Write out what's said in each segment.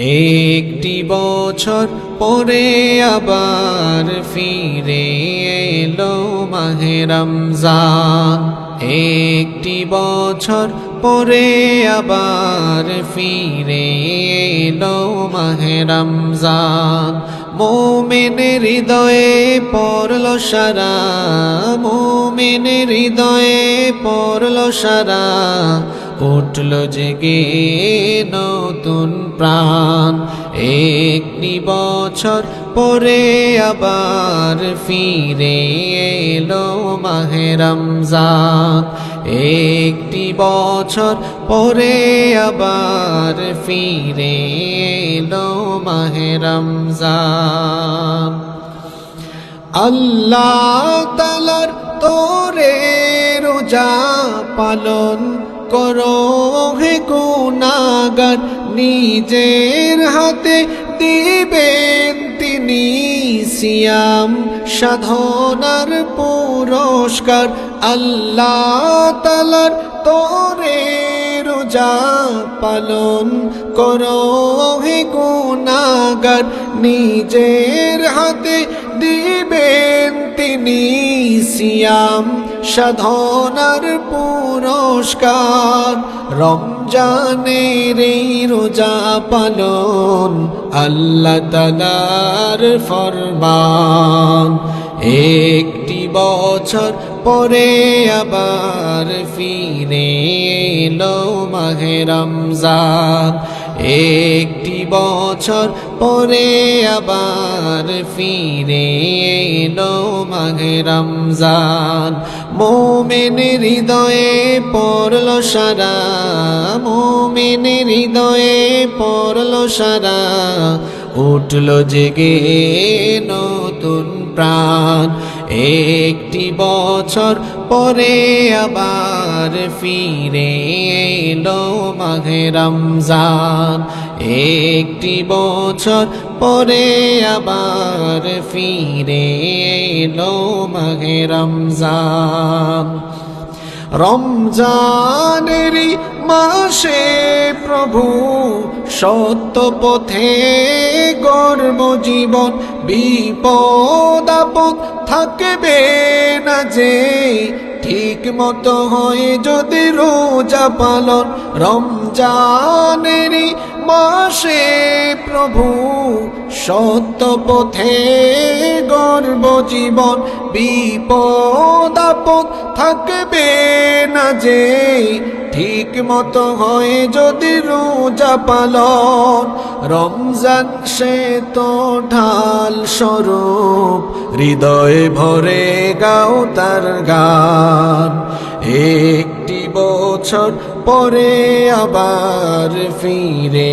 একটি বছর পরে আবার ফিরে এলো মাহে রমজান। একটি বছর পরে আবার ফিরে এলো মাহে রমজান। মোমেনের হৃদয়ে পড়ল সারা, মোমেনের হৃদয়ে পড়ল সারা। উঠল জেগে নতুন প্রাণ। একটি বছর পরে আবার ফিরে এলো মাহে রমজান। একটি বছর পরে আবার ফিরে এলো মাহে রমজান। আল্লাহ তালার তোরে রোজা পালন করো হে গুনাগার নিজের হাতে দিবেন তিনি সিয়াম, সাধনার পুরস্কার। আল্লাহ তালার তোরে রোজা পালন করো হে গুনাগার নিজের হাতে দিবেন তিনি সিয়াম সাধনার পুরস্কার। রমজানের এই রোজা পালন আল্লাহ তালার ফরমান। একটি বছর পরে আবার ফিরে এলো মাহে রমজান। একটি বছর পরে আবার ফিরে এলো মাহে রমজান। মোমেনের হৃদয়ে পড়ল সারা মোমেনের হৃদয়ে পড়ল সারা। উঠল জেগে নতুন প্রাণ। একটি বছর পরে আবার ফিরে এলো মাঘে রমজান। একটি বছর পরে আবার ফিরে এলো মাঘে রমজান। রমজানেরই মাসে প্রভু সত্য পথে গর্ব জীবন বিপদ থাকবে না যে। ঠিক মতো হয় যদি রোজা পালন, রমজানেরই মাসে প্রভু সত্য পথে গর্ব জীবন, বিপদ থাকবে না যে। ঠিক মতো হয় যদি রোজা পালন, রমজান সে তো ঢাল স্বরূপ। হৃদয়ে ভরে গাও তার গান। একটি বছর পরে আবার ফিরে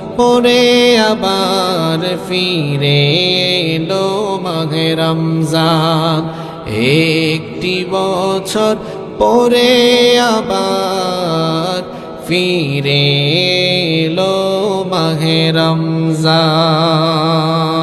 পরে আবার ফিরে এলো মাঘে রমজান। একটি বছর পরে আবার ফিরে এলো মাঘে রমজান।